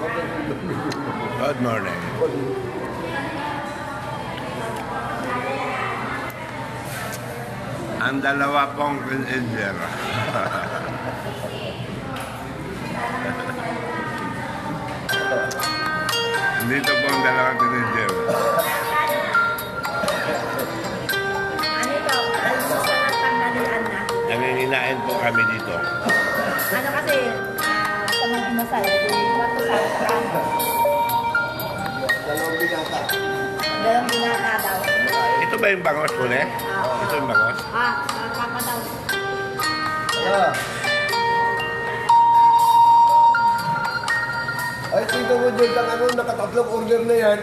Good morning. Ang dalawa pong engineer. Dito po ang dalawang engineer. Ano na. Nanginginain po kami dito. Ano kasi, ah, mga inasal, wato sa saan. Dalawang binata. Dalawang binata daw. Ito ba yung bangos po, ne? Ito yung bangos? Ah, kaka daw. Ah. Ay, tingnan mo dyan ang ano, nakatatlong order na yan.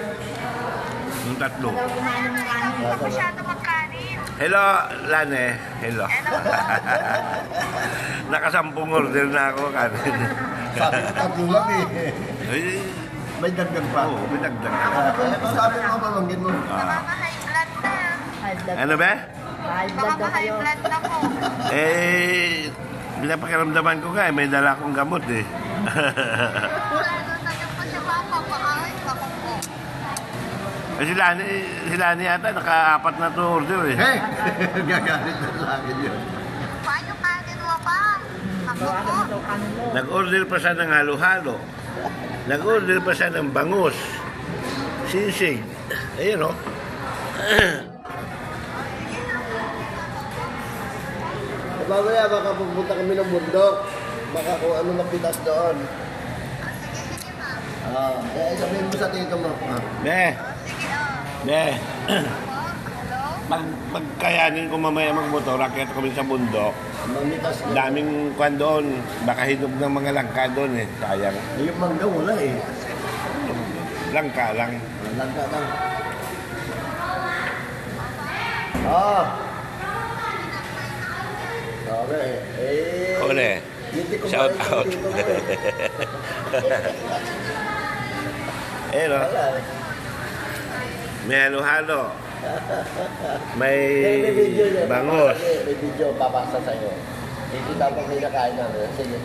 Yung tatlo. Ng masyado magkanin. Hello, Lane. Hello. Nakasampung order na ako kanin. Sabi ko tatlo lang eh. Ay, May dagdag pa. Oo, may dagdag. Ano sabi mo pamangkin mo? Ah. Baka high blood na. High blood. Ano ba? High blood Baka daw high kayo. blood na po. Eh, pinapakiramdaman ko nga, eh, may dala akong gamot eh. Lalo na yung pa si Papa. Baka ay, ako po. Eh, si Lani, si Lani yata, naka-apat na to order eh. Hey! Gagalit na sa akin yun. Paano kanin mo pa? Ako po. Nag-order pa siya ng halo-halo. Nag-order pa siya ng bangus. Sisig. Ayun oh. Mamaya baka pupunta kami ng bundok. Baka kung ano mapitas doon. Ah, eh, sabihin mo sa tito mo. Ah. Be, be. Hello? Pag, pagkayanin ko mamaya magmotor, rakyat kami sa bundok. Mamitas na. Daming kwan doon. Baka hinog ng mga langka doon eh. Sayang. Yung mangga wala eh. Langka lang. Langka lang. Ah. Sabi eh. Ole. Shout out. eh. Wala eh. May halo-halo. May may video niya. Papasa- May video papasa sa'yo. Hindi dapat kinakain namin. Sige.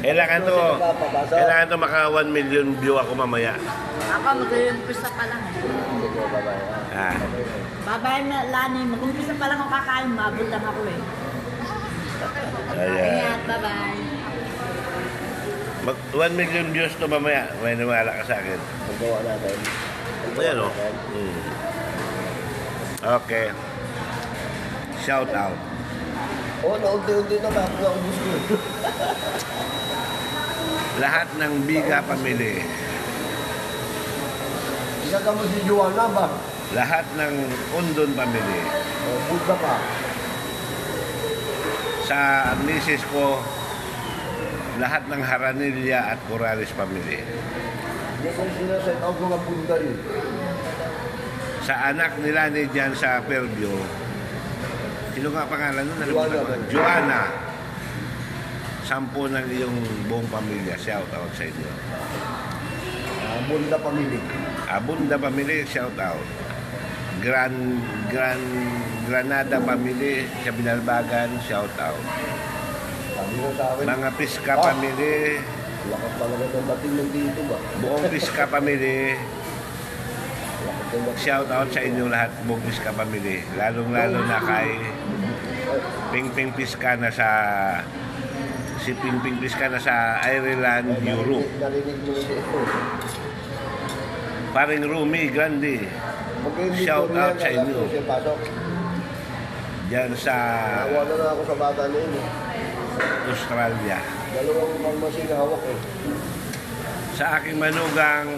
Kailangan to, kailangan to maka 1 million view ako mamaya. Ako, mag-umpisa pa lang eh. Sige, bye-bye. Ah. Babay na, Lani, mag-umpisa pa lang ako kakain, mabot lang ako eh. Ayan. Ingat, bye-bye. Mag 1 million views to mamaya. May nawala ka sa akin. Paggawa natin. Ayan o. Hmm. Okay. Shout out. Oo, naunti-unti na ba? Naubos ko. Lahat ng Biga Family. Isa ka mo si Joanna ba? Lahat ng Undon Family. O, Buddha pa. Sa misis ko, lahat ng Haranilla at Corrales Family. Hindi ko sinaset out mga Buddha yun. Sa anak nila ni Jan sa Fairview, sino nga pangalan nun? Joanna. Joanna. Sampo ng iyong buong pamilya. Shout out sa inyo. Ah, Buddha family. Abunda Family, shout out. Gran, Gran, Granada Family sa Binalbagan, shout out. Mga Piska Ah. Family, lakas talaga ng dating ng dito ba? buong Piska dating. Shout out sa inyo lahat, buong Piska Family. Lalong-lalo na kay Ping-Ping Piska na sa si Ping-Ping Piska na sa Ireland, Europe. Paring Rumi Grande, Shout out sa inyo. dyan sa Nawala na ako sa bata na yun. Australia. Dalawang pharmacy na hawak eh. sa aking manugang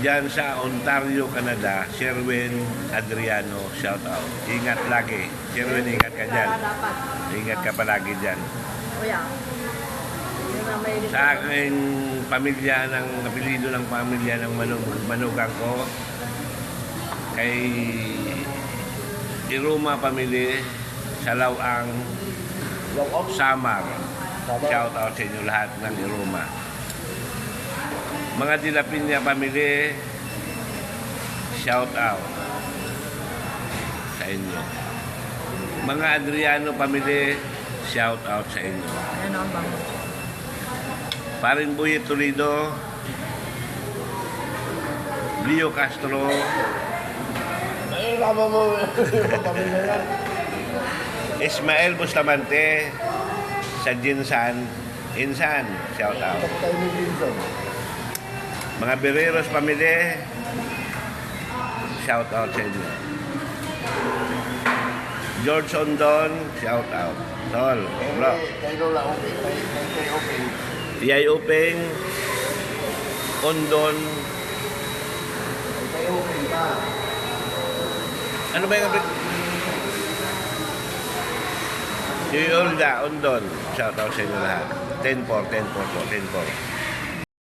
dyan sa Ontario, Canada, Sherwin Adriano, shout out. Ingat lagi. Sherwin, ingat ka dyan. Ingat ka palagi dyan. Sa aking pamilya ng apelido ng pamilya ng manug manugang ko, kay Iruma Family, sa Lawang, Lock out. Samar. Samar. Shout out sa inyo lahat ng Iruma. Mga Dilapinya family, shout out sa inyo. Mga Adriano family, shout out sa inyo. Ano ang bango? Paring Buye Toledo, Leo Castro. Ismael Bustamante, sa Jinsan, Insan, shout out. Mga Bereros Pamilya, shout out sa inyo. George Ondon, shout out. Tol, bro. Kay Lola, okay. Kay. Yay Uping, Ondon, Kay ka. ano ba yung? Yung Olda, Ondon, shout out sa inyo lahat. 10-4, 10-4 po, 10-4.